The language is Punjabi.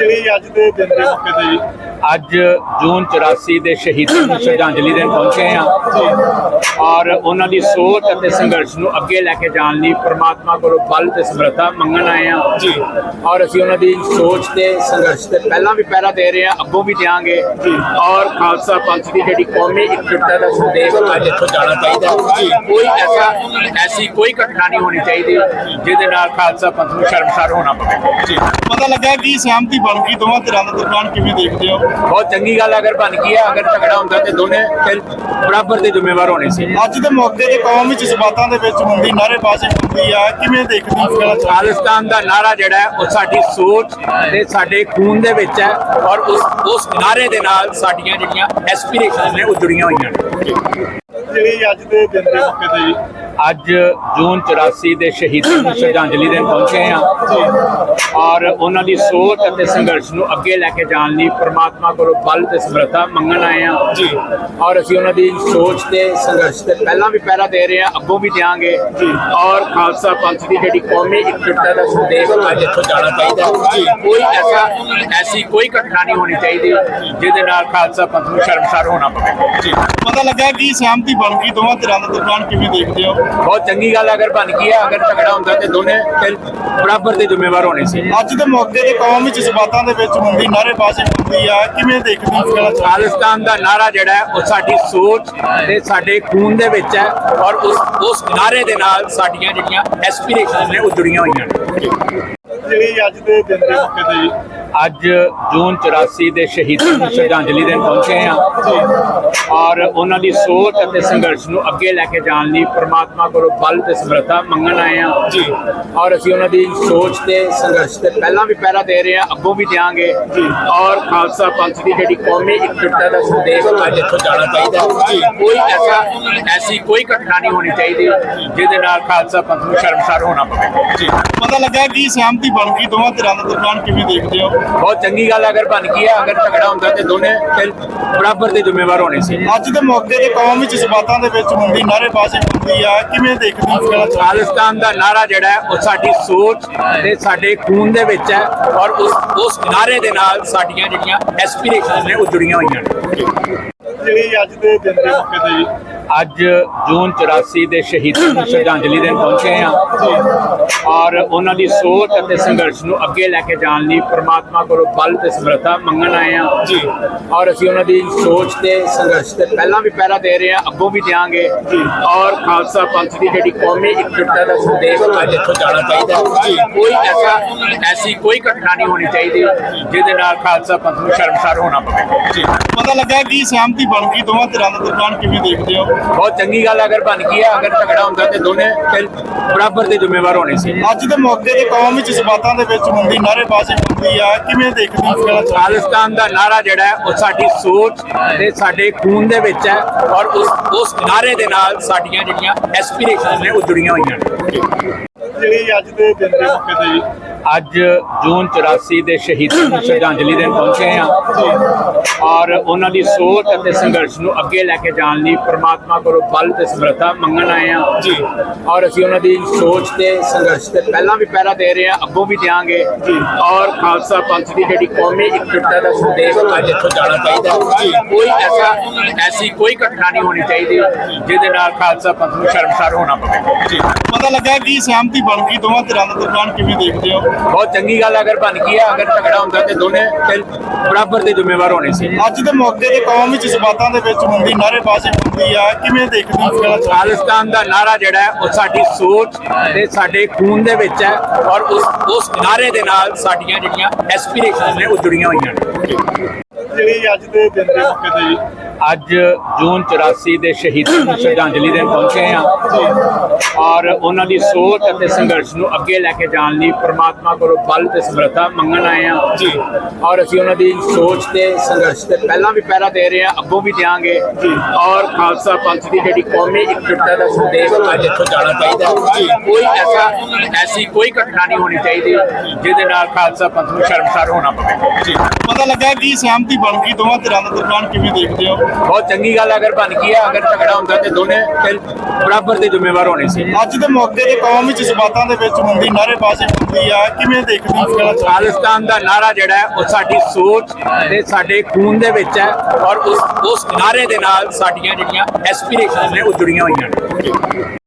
ਜਿਹੜੀ ਅੱਜ ਦੇ ਦਿਨ ਦੇ ਮੌਕੇ ਤੇ ਜੀ। ਅੱਜ ਜੂਨ 84 ਦੇ ਸ਼ਹੀਦਾਂ ਨੂੰ ਸ਼ਰਧਾਂਜਲੀ ਦੇਣ ਪਹੁੰਚੇ ਹਾਂ ਔਰ ਉਹਨਾਂ ਦੀ ਸੋਚ ਅਤੇ ਸੰਘਰਸ਼ ਨੂੰ ਅੱਗੇ ਲੈ ਕੇ ਜਾਣ ਲਈ ਪ੍ਰਮਾਤਮਾ ਕੋਲੋਂ ਬਲ ਤੇ ਸਮਰੱਥਾ ਮੰਗਣ ਆਏ ਹਾਂ। ਜੀ। ਔਰ ਅਸੀਂ ਉਹਨਾਂ ਦੀ ਸੋਚ ਤੇ ਸੰਘਰਸ਼ ਤੇ ਪਹਿਲਾਂ ਵੀ ਪਹਿਰਾ ਦੇ ਰਹੇ ਹਾਂ ਅੱਗੋਂ ਵੀ ਦਿਆਂਗੇ। ਔਰ ਖਾਲਸਾ ਪੰਥ ਦੀ ਜਿਹੜੀ ਕੌਮੀ ਇਕਜੁੱਟਤਾ ਦਾ ਸੰਦੇਸ਼ ਅੱਜ ਇੱਥੋਂ ਜਾਣਾ ਚਾਹੀਦਾ। ਕੋਈ ਐਸਾ ਐਸੀ ਕੋਈ ਘਟਨਾ ਨਹੀਂ ਹੋਣੀ ਚਾਹੀਦੀ ਜਿਹਦੇ ਨਾਲ ਖਾਲਸਾ ਪੰਥ ਨੂੰ ਸ਼ਰਮਸਾਰ ਹੋਣਾ ਪਵੇ ਜੀ। ਪਤਾ ਲੱਗਾ ਕਿ ਸਹਿਮਤੀ ਬਣ ਗਈ ਦੋਵਾਂ ਧਿਰਾਂ ਦੇ ਦਰਮਿਆਨ ਕਿਵੇਂ ਦੇਖਦੇ ਹੋ? ਬਹੁਤ ਚੰਗੀ ਗੱਲ ਅਗਰ ਬਣ ਗਈ ਹੈ ਅਗਰ ਝਗੜਾ ਹੁੰਦਾ ਤੇ ਦੋਨੇ ਬਰਾਬਰ ਦੇ ਜ਼ਿੰਮੇਵਾਰ ਹੋਣੇ ਸੀ। ਅੱਜ ਦੇ ਮੌਕੇ ਤੇ ਕੌਮ ਵਿੱਚ ਜਜ਼ਬਾਤਾਂ ਦੇ ਵਿੱਚ ਹੁੰਦੀ ਨਾਅਰੇਬਾਜ਼ੀ ਹੁੰਦੀ ਆ। ਕਿਵੇਂ ਦੇਖਦੀ ਇਸ ਗੱਲ ਖਾਲਿਸਤਾਨ ਦਾ ਨਾਰਾ ਜਿਹੜਾ ਉਹ ਸਾਡੀ ਸੋਚ ਤੇ ਸਾਡੇ ਖੂਨ ਦੇ ਵਿੱਚ ਹੈ ਔਰ ਉਸ ਉਸ ਨਾਰੇ ਦੇ ਨਾਲ ਸਾਡੀਆਂ ਜਿਹੜੀਆਂ ਐਸਪੀਰੇਸ਼ਨਸ ਨੇ ਉਹ ਜੁੜੀਆਂ ਹੋਈਆਂ ਨੇ। ਜਿਹੜੀ ਅੱਜ ਦੇ ਦਿਨ ਦੇ ਮੌਕੇ ਤੇ ਜੀ ਅੱਜ ਜੂਨ 84 ਦੇ ਸ਼ਹੀਦਾਂ ਨੂੰ ਸ਼ਰਧਾਂਜਲੀ ਦੇਣ ਪਹੁੰਚੇ ਹਾਂ ਔਰ ਉਹਨਾਂ ਦੀ ਸੋਚ ਅਤੇ ਸੰਘਰਸ਼ ਨੂੰ ਅੱਗੇ ਲੈ ਕੇ ਜਾਣ ਲਈ ਪ੍ਰਮਾਤਮਾ ਕੋਲੋਂ ਬਲ ਤੇ ਸਮਰੱਥਾ ਮੰਗਣ ਆਏ ਹਾਂ। ਜੀ। ਔਰ ਅਸੀਂ ਉਹਨਾਂ ਦੀ ਸੋਚ ਤੇ ਸੰਘਰਸ਼ ਤੇ ਪਹਿਲਾਂ ਵੀ ਪਹਿਰਾ ਦੇ ਰਹੇ ਹਾਂ ਅੱਗੋਂ ਵੀ ਦਿਆਂਗੇ। ਔਰ ਖਾਲਸਾ ਪੰਥ ਦੀ ਜਿਹੜੀ ਕੌਮੀ ਇਕਜੁੱਟਤਾ ਦਾ ਸੰਦੇਸ਼ ਅੱਜ ਇੱਥੋਂ ਜਾਣਾ ਚਾਹੀਦਾ। ਕੋਈ ਐਸਾ ਐਸੀ ਕੋਈ ਘਟਨਾ ਨਹੀਂ ਹੋਣੀ ਚਾਹੀਦੀ ਜਿਹਦੇ ਨਾਲ ਖਾਲਸਾ ਪੰਥ ਨੂੰ ਸ਼ਰਮਸਾਰ ਹੋਣਾ ਪਵੇ ਜੀ। ਪਤਾ ਲੱਗਾ ਕਿ ਸਹਿਮਤੀ ਬਣ ਗਈ ਦੋਵਾਂ ਧਿਰਾਂ ਦੇ ਦਰਮਿਆਨ ਕਿਵੇਂ ਦੇਖਦੇ ਹੋ? ਬਹੁਤ ਚੰਗੀ ਗੱਲ ਅਗਰ ਬਣ ਗਈ ਹੈ ਅਗਰ ਝਗੜਾ ਹੁੰਦਾ ਤੇ ਦੋਨੇ ਬਰਾਬਰ ਦੇ ਜ਼ਿੰਮੇਵਾਰ ਹੋਣੇ ਸੀ। ਅੱਜ ਦੇ ਮੌਕੇ ਤੇ ਕੌਮ ਵਿੱਚ ਜਜ਼ਬਾਤਾਂ ਦੇ ਵਿੱਚ ਹੁੰਦੀ ਨਾਅਰੇਬਾਜ਼ੀ ਹੁੰਦੀ ਆ। ਕਿਵੇਂ ਦੇਖਦੀ ਇਸ ਗੱਲ ਖਾਲਿਸਤਾਨ ਦਾ ਨਾਰਾ ਜਿਹੜਾ ਹੈ ਉਹ ਸਾਡੀ ਸੋਚ ਤੇ ਸਾਡੇ ਖੂਨ ਦੇ ਵਿੱਚ ਹੈ ਔਰ ਉਸ ਉਸ ਨਾਰੇ ਦੇ ਨਾਲ ਸਾਡੀਆਂ ਜਿਹੜੀਆਂ ਐਸਪੀਰੇਸ਼ਨਸ ਨੇ ਉਹ ਜੁੜੀਆਂ ਹੋਈਆਂ ਨੇ। ਜਿਹੜੀ ਅੱਜ ਦੇ ਦਿਨ ਦੇ ਮੌਕੇ ਤੇ ਜੀ। ਅੱਜ ਜੂਨ 84 ਦੇ ਸ਼ਹੀਦਾਂ ਨੂੰ ਸ਼ਰਧਾਂਜਲੀ ਦੇਣ ਪਹੁੰਚੇ ਹਾਂ। ਔਰ ਉਹਨਾਂ ਦੀ ਸੋਚ ਅਤੇ ਸੰਘਰਸ਼ ਨੂੰ ਅੱਗੇ ਲੈ ਕੇ ਜਾਣ ਲਈ ਪ੍ਰਮਾਤਮਾ ਕੋਲੋਂ ਬਲ ਤੇ ਸਮਰੱਥਾ ਮੰਗਣ ਆਏ ਹਾਂ। ਜੀ। ਔਰ ਅਸੀਂ ਉਹਨਾਂ ਦੀ ਸੋਚ ਤੇ ਸੰਘਰਸ਼ ਤੇ ਪਹਿਲਾਂ ਵੀ ਪਹਿਰਾ ਦੇ ਰਹੇ ਹਾਂ ਅੱਗੋਂ ਵੀ ਦਿਆਂਗੇ। ਔਰ ਖਾਲਸਾ ਪੰਥ ਦੀ ਜਿਹੜੀ ਕੌਮੀ ਇਕਜੁੱਟਤਾ ਦਾ ਸੰਦੇਸ਼ ਅੱਜ ਇੱਥੋਂ ਜਾਣਾ ਚਾਹੀਦਾ। ਕੋਈ ਐਸਾ ਐਸੀ ਕੋਈ ਘਟਨਾ ਨਹੀਂ ਹੋਣੀ ਚਾਹੀਦੀ ਜਿਹਦੇ ਨਾਲ ਖਾਲਸਾ ਪੰਥ ਨੂੰ ਸ਼ਰਮਸਾਰ ਹੋਣਾ ਪਵੇ ਜੀ। ਪਤਾ ਲੱਗਾ ਕਿ ਸਹਿਮਤੀ ਬਣ ਗਈ ਦੋਵਾਂ ਧਿਰਾਂ ਦੇ ਦਰਮਿਆਨ ਕਿਵੇਂ ਦੇਖਦੇ ਹੋ? ਬਹੁਤ ਚੰਗੀ ਗੱਲ ਹੈ ਅਗਰ ਬਣ ਗਈ ਹੈ ਅਗਰ ਝਗੜਾ ਹੁੰਦਾ ਤੇ ਦੋਨੇ ਬਰਾਬਰ ਦੇ ਜ਼ਿੰਮੇਵਾਰ ਹੋਣੇ ਸੀ। ਅੱਜ ਦੇ ਮੌਕੇ ਤੇ ਕੌਮ ਵਿੱਚ ਜਜ਼ਬਾਤਾਂ ਦੇ ਵਿੱਚ ਹੁੰਦੀ ਨਾਅਰੇਬਾਜ਼ੀ ਹੁੰਦੀ ਆ ਕਿਵੇਂ ਦੇਖਦੀ ਹੋ ਇਸ ਖਾਲਿਸਤਾਨ ਦਾ ਨਾਰਾ ਜਿਹੜਾ ਹੈ ਉਹ ਸਾਡੀ ਸੋਚ ਤੇ ਸਾਡੇ ਖੂਨ ਦੇ ਵਿੱਚ ਹੈ ਔਰ ਉਸ ਉਸ ਨਾਰੇ ਦੇ ਨਾਲ ਸਾਡੀਆਂ ਜਿਹੜੀਆਂ ਐਸਪੀਰੇਸ਼ਨਸ ਨੇ ਉਹ ਜੁੜੀਆਂ ਹੋਈਆਂ ਨੇ। ਜਿਹੜੀ ਅੱਜ ਦੇ ਦਿਨ ਦੇ ਮੌਕੇ ਤੇ ਅੱਜ ਜੂਨ 84 ਦੇ ਸ਼ਹੀਦਾਂ ਨੂੰ ਸ਼ਰਧਾਂਜਲੀ ਦੇਣ ਪਹੁੰਚੇ ਹਾਂ ਔਰ ਉਹਨਾਂ ਦੀ ਸੋਚ ਅਤੇ ਸੰਘਰਸ਼ ਨੂੰ ਅੱਗੇ ਲੈ ਕੇ ਜਾਣ ਲਈ ਪ੍ਰਮਾਤਮਾ ਕੋਲੋਂ ਬਲ ਤੇ ਸਮਰੱਥਾ ਮੰਗਣ ਆਏ ਹਾਂ। ਜੀ। ਔਰ ਅਸੀਂ ਉਹਨਾਂ ਦੀ ਸੋਚ ਤੇ ਸੰਘਰਸ਼ ਤੇ ਪਹਿਲਾਂ ਵੀ ਪਹਿਰਾ ਦੇ ਰਹੇ ਹਾਂ ਅੱਗੋਂ ਵੀ ਦਿਆਂਗੇ। ਔਰ ਖਾਲਸਾ ਪੰਥ ਦੀ ਜਿਹੜੀ ਕੌਮੀ ਇਕਜੁੱਟਤਾ ਦਾ ਸੰਦੇਸ਼ ਅੱਜ ਇੱਥੋਂ ਜਾਣਾ ਚਾਹੀਦਾ। ਕੋਈ ਐਸਾ ਐਸੀ ਕੋਈ ਘਟਨਾ ਨਹੀਂ ਹੋਣੀ ਚਾਹੀਦੀ ਜਿਹਦੇ ਨਾਲ ਖਾਲਸਾ ਪੰਥ ਨੂੰ ਸ਼ਰਮਸਾਰ ਹੋਣਾ ਪਵੇ। ਜੀ। ਪਤਾ ਲੱਗਾ ਕਿ ਸਹਿਮਤੀ ਬਣ ਗਈ ਦੋਵਾਂ ਧਿਰਾਂ ਦੇ ਦਰਮਿਆਨ ਕਿਵੇਂ ਦੇਖਦੇ ਹੋ? ਬਹੁਤ ਚੰਗੀ ਗੱਲ ਹੈ ਅਗਰ ਬਣ ਗਈ ਹੈ ਅਗਰ ਝਗੜਾ ਹੁੰਦਾ ਤੇ ਦੋਨੇ ਬਰਾਬਰ ਦੇ ਜ਼ਿੰਮੇਵਾਰ ਹੋਣੇ ਸੀ। ਅੱਜ ਦੇ ਮੌਕੇ ਤੇ ਕੌਮ ਵਿੱਚ ਜਜ਼ਬਾਤਾਂ ਦੇ ਵਿੱਚ ਹੁੰਦੀ ਨਾਅਰੇਬਾਜ਼ੀ ਹੁੰਦੀ ਆ ਕਿਵੇਂ ਦੇਖਦੀ ਇਸ ਗੱਲ ਖਾਲਿਸਤਾਨ ਦਾ ਨਾਰਾ ਜਿਹੜਾ ਹੈ ਉਹ ਸਾਡੀ ਸੋਚ ਤੇ ਸਾਡੇ ਖੂਨ ਦੇ ਵਿੱਚ ਹੈ ਔਰ ਉਸ ਉਸ ਨਾਰੇ ਦੇ ਨਾਲ ਸਾਡੀਆਂ ਜਿਹੜੀਆਂ ਐਸਪੀਰੇਸ਼ਨਸ ਨੇ ਉਹ ਜੁੜੀਆਂ ਹੋਈਆਂ ਨੇ। ਜਿਹੜੀ ਅੱਜ ਦੇ ਦਿਨ ਦੇ ਮੌਕੇ ਤੇ ਜੀ। ਅੱਜ ਜੂਨ 84 ਦੇ ਸ਼ਹੀਦਾਂ ਨੂੰ ਸ਼ਰਧਾਂਜਲੀ ਦੇਣ ਪਹੁੰਚੇ ਹਾਂ। ਔਰ ਉਹਨਾਂ ਦੀ ਸੋਚ ਅਤੇ ਸੰਘਰਸ਼ ਨੂੰ ਅੱਗੇ ਲੈ ਕੇ ਜਾਣ ਲਈ ਪ੍ਰਮਾਤਮਾ ਕੋਲੋਂ ਬਲ ਤੇ ਸਮਰੱਥਾ ਮੰਗਣ ਆਏ ਜੀ। ਔਰ ਅਸੀਂ ਉਹਨਾਂ ਦੀ ਸੋਚ ਤੇ ਸੰਘਰਸ਼ ਤੇ ਪਹਿਲਾਂ ਵੀ ਪਹਿਰਾ ਦੇ ਰਹੇ ਹਾਂ ਅੱਗੋਂ ਵੀ ਦਿਆਂਗੇ। ਔਰ ਖਾਲਸਾ ਪੰਥ ਦੀ ਜਿਹੜੀ ਕੌਮੀ ਇਕਜੁੱਟਤਾ ਦਾ ਸੰਦੇਸ਼ ਅੱਜ ਇੱਥੋਂ ਜਾਣਾ ਚਾਹੀਦਾ। ਕੋਈ ਐਸਾ ਐਸੀ ਕੋਈ ਘਟਨਾ ਨਹੀਂ ਹੋਣੀ ਚਾਹੀਦੀ ਜਿਹਦੇ ਨਾਲ ਖਾਲਸਾ ਪੰਥ ਨੂੰ ਸ਼ਰਮਸਾਰ ਹੋਣਾ ਪਵੇ ਜੀ। ਪਤਾ ਲੱਗਾ ਕਿ ਸਹਿਮਤੀ ਬਣ ਗਈ ਦੋਵਾਂ ਧਿਰਾਂ ਦੇ ਦਰਮਿਆਨ ਕਿਵੇਂ ਦੇਖਦੇ ਹੋ? ਬਹੁਤ ਚੰਗੀ ਗੱਲ ਅਗਰ ਬਣ ਗਈ ਹੈ ਅਗਰ ਝਗੜਾ ਹੁੰਦਾ ਤੇ ਦੋਨੇ ਫਿਰ ਬਰਾਬਰ ਦੇ ਜ਼ਿੰਮੇਵਾਰ ਹੋਣੇ ਸੀ। ਅੱਜ ਦੇ ਮੌਕੇ ਤੇ ਕੌਮ ਵਿੱਚ ਜਜ਼ਬਾਤਾਂ ਦੇ ਵਿੱਚ ਹੁੰਦੀ ਨਾਅਰੇਬਾਜ਼ੀ ਹੁੰਦੀ ਆ ਕਿਵੇਂ ਦੇਖਦੀ ਹੋ ਖਾਲਿਸਤਾਨ ਦਾ ਨਾਰਾ ਜਿਹੜਾ ਹੈ ਉਹ ਸਾਡੀ ਸੋਚ ਤੇ ਸਾਡੇ ਖੂਨ ਦੇ ਵਿੱਚ ਹੈ ਔਰ ਉਸ ਉਸ ਨਾਰੇ ਦੇ ਨਾਲ ਸਾਡੀਆਂ ਜਿਹੜੀਆਂ ਐਸਪੀਰੇਸ਼ਨਸ ਨੇ ਉਹ ਜੁੜੀਆਂ ਹੋਈਆਂ ਨੇ। ਜਿਹੜੀ ਅੱਜ ਦੇ ਦਿਨ ਦੇ ਮੌਕੇ ਤੇ ਜੀ। ਅੱਜ ਜੂਨ 84 ਦੇ ਸ਼ਹੀਦਾਂ ਨੂੰ ਸ਼ਰਧਾਂਜਲੀ ਦੇਣ ਪਹੁੰਚੇ ਹਾਂ। ਔਰ ਉਹਨਾਂ ਦੀ ਸੋਚ ਅਤੇ ਸੰਘਰਸ਼ ਨੂੰ ਅੱਗੇ ਲੈ ਕੇ ਜਾਣ ਲਈ ਪ੍ਰਮਾਤਮਾ ਕੋਲੋਂ ਬਲ ਤੇ ਸਮਰੱਥਾ ਮੰਗਣ ਆਏ ਹਾਂ। ਜੀ। ਔਰ ਅਸੀਂ ਉਹਨਾਂ ਦੀ ਸੋਚ ਤੇ ਸੰਘਰਸ਼ ਤੇ ਪਹਿਲਾਂ ਵੀ ਪਹਿਰਾ ਦੇ ਰਹੇ ਹਾਂ ਅੱਗੋਂ ਵੀ ਦਿਆਂਗੇ। ਔਰ ਖਾਲਸਾ ਪੰਥ ਦੀ ਜਿਹੜੀ ਕੌਮੀ ਇਕਜੁੱਟਤਾ ਦਾ ਸੰਦੇਸ਼ ਅੱਜ ਇੱਥੋਂ ਜਾਣਾ ਚਾਹੀਦਾ। ਕੋਈ ਐਸਾ ਐਸੀ ਕੋਈ ਘਟਨਾ ਨਹੀਂ ਹੋਣੀ ਚਾਹੀਦੀ ਜਿਹਦੇ ਨਾਲ ਖਾਲਸਾ ਪੰਥ ਨੂੰ ਸ਼ਰਮਸਾਰ ਹੋਣਾ ਪਵੇ। ਜੀ। ਪਤਾ ਲੱਗਾ ਕਿ ਸਹਿਮਤੀ ਬਣ ਗਈ ਦੋਵਾਂ ਧਿਰਾਂ ਦੇ ਦਰਮਿਆਨ ਕਿਵੇਂ ਦੇਖਦੇ ਹੋ? ਬਹੁਤ ਚੰਗੀ ਗੱਲ ਹੈ ਅਗਰ ਬਣ ਗਈ ਹੈ ਅਗਰ ਝਗੜਾ ਹੁੰਦਾ ਤੇ ਦੋਨੇ ਬਰਾਬਰ ਦੇ ਜ਼ਿੰਮੇਵਾਰ ਹੋਣੇ ਸੀ। ਅੱਜ ਦੇ ਮੌਕੇ ਤੇ ਕੌਮ ਵਿੱਚ ਜਜ਼ਬਾਤਾਂ ਦੇ ਵਿੱਚ ਹੁੰਦੀ ਨਾਅਰੇਬਾਜ਼ੀ ਹੁੰਦੀ ਆ ਕਿਵੇਂ ਦੇਖਦੇ ਹੋ ਇਸ ਗੱਲ? ਖਾਲਿਸਤਾਨ ਦਾ ਨਾਰਾ ਜਿਹੜਾ ਉਹ ਸਾਡੀ ਸੋਚ ਤੇ ਸਾਡੇ ਖੂਨ ਦੇ ਵਿੱਚ ਹੈ ਔਰ ਉਸ ਉਸ ਨਾਰੇ ਦੇ ਨਾਲ ਸਾਡੀਆਂ ਜਿਹੜੀਆਂ ਐਸਪੀਰੇਸ਼ਨ ਨੇ ਉਹ ਜੁੜੀਆਂ ਹੋਈਆਂ ਨੇ।